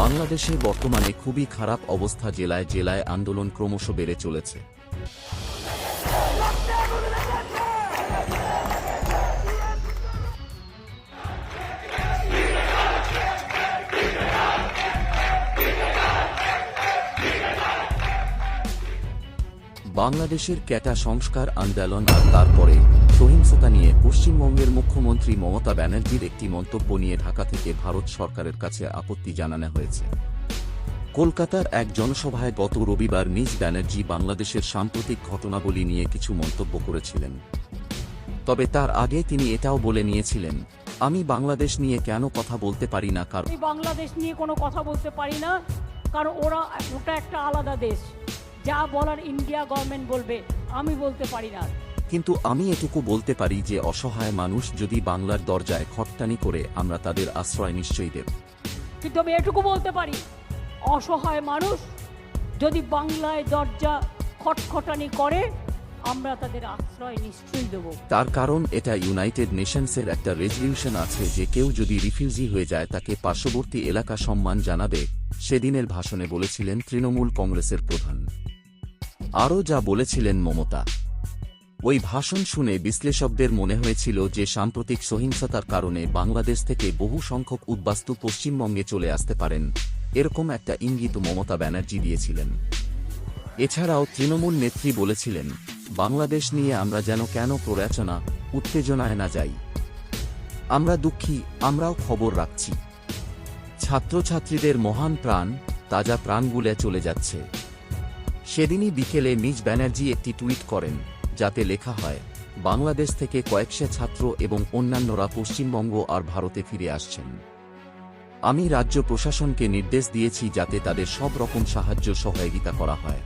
বাংলাদেশে বর্তমানে খুবই খারাপ অবস্থা জেলায় জেলায় আন্দোলন ক্রমশ বেড়ে চলেছে। বাংলাদেশের ক্যাটা সংস্কার আন্দোলন আর তারপরে সহিংসতা নিয়ে পশ্চিমবঙ্গের মুখ্যমন্ত্রী মমতা ব্যানার্জির একটি মন্তব্য নিয়ে ঢাকা থেকে ভারত সরকারের কাছে আপত্তি জানানো হয়েছে। কলকাতার এক জনসভায় গত রবিবার নিজ ব্যানার্জি বাংলাদেশের সাম্প্রতিক ঘটনাবলী নিয়ে কিছু মন্তব্য করেছিলেন। তবে তার আগে তিনি এটাও বলে নিয়েছিলেন, আমি বাংলাদেশ নিয়ে কেন কথা বলতে পারি না কারণ বাংলাদেশ নিয়ে কোনো কথা বলতে পারি না, কারণ ওরা ওটা একটা আলাদা দেশ। যা বলার ইন্ডিয়া গভর্নমেন্ট বলবে, আমি বলতে পারি না। কিন্তু আমি এটুকু বলতে পারি যে অসহায় মানুষ যদি বাংলার দরজায় খটটানি করে আমরা তাদের আশ্রয় নিশ্চয়ই দেব। কিন্তু আমি এটুকু বলতে পারি অসহায় মানুষ যদি বাংলায় দরজা খটখটানি করে আমরা তাদের আশ্রয় নিশ্চয়ই দেবো। তার কারণ এটা ইউনাইটেড নেশনসের একটা রেজলিউশন আছে যে কেউ যদি রিফিউজি হয়ে যায় তাকে পার্শ্ববর্তী এলাকা সম্মান জানাবে সেদিনের ভাষণে বলেছিলেন তৃণমূল কংগ্রেসের প্রধান। আরও যা বলেছিলেন মমতা ওই ভাষণ শুনে বিশ্লেষকদের মনে হয়েছিল যে সাম্প্রতিক সহিংসতার কারণে বাংলাদেশ থেকে বহু সংখ্যক উদ্বাস্তু পশ্চিমবঙ্গে চলে আসতে পারেন, এরকম একটা ইঙ্গিত মমতা ব্যানার্জি দিয়েছিলেন। এছাড়াও তৃণমূল নেত্রী বলেছিলেন, বাংলাদেশ নিয়ে আমরা যেন কেন প্ররোচনা, উত্তেজনায় না যাই। আমরা দুঃখী, আমরাও খবর রাখছি। ছাত্রছাত্রীদের মহান প্রাণ, তাজা প্রাণগুলে চলে যাচ্ছে। সেদিনই বিকেলে মিজ ব্যানার্জি একটি টুইট করেন। যাতে লেখা হয়, বাংলাদেশ থেকে কয়েকশো ছাত্র এবং অন্যান্যরা পশ্চিমবঙ্গ আর ভারতে ফিরে আসছেন। আমি রাজ্য প্রশাসনকে নির্দেশ দিয়েছি যাতে তাদের সব রকম সাহায্য সহযোগিতা করা হয়।